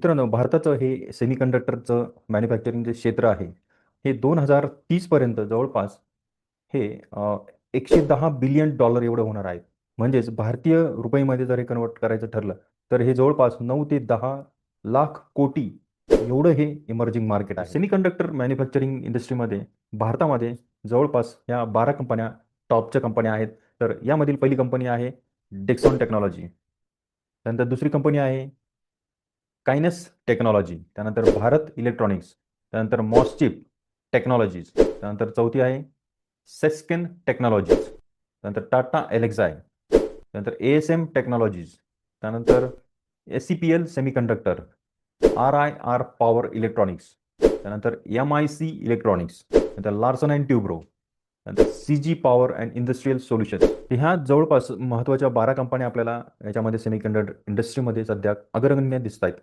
मित्रांनो भारताचं हे सेमी कंडक्टरचं मॅन्युफॅक्चरिंग जे क्षेत्र आहे हे दोन हजार तीसपर्यंत जवळपास हे एकशे दहा बिलियन डॉलर एवढं होणार आहे. म्हणजेच भारतीय रुपयेमध्ये जर हे कन्वर्ट करायचं ठरलं तर हे जवळपास नऊ ते दहा लाख कोटी एवढं हे इमर्जिंग मार्केट आहे. सेमीकंडक्टर मॅन्युफॅक्चरिंग इंडस्ट्रीमध्ये भारतामध्ये जवळपास या बारा कंपन्या टॉपच्या कंपन्या आहेत. तर यामधील पहिली कंपनी आहे डेक्सॉन टेक्नॉलॉजी त्यानंतर दुसरी कंपनी आहे कायनस टेक्नॉलॉजी त्यानंतर भारत इलेक्ट्रॉनिक्स त्यानंतर मॉस्चिप टेक्नॉलॉजीज त्यानंतर चौथी आहे सेस्केन टेक्नॉलॉजीज त्यानंतर टाटा एलेक्झाय त्यानंतर ए एस एम टेक्नॉलॉजीज त्यानंतर S C P L semiconductor R I R power electronics त्यानंतर एम आय सी इलेक्ट्रॉनिक्स त्यानंतर लार्सन अँड ट्युब्रो त्यानंतर C G power and industrial solutions. ह्या जवळपास महत्त्वाच्या बारा कंपन्या आपल्याला याच्यामध्ये सेमीकंडक्टर इंडस्ट्रीमध्ये सध्या अग्रगण्य दिसत आहेत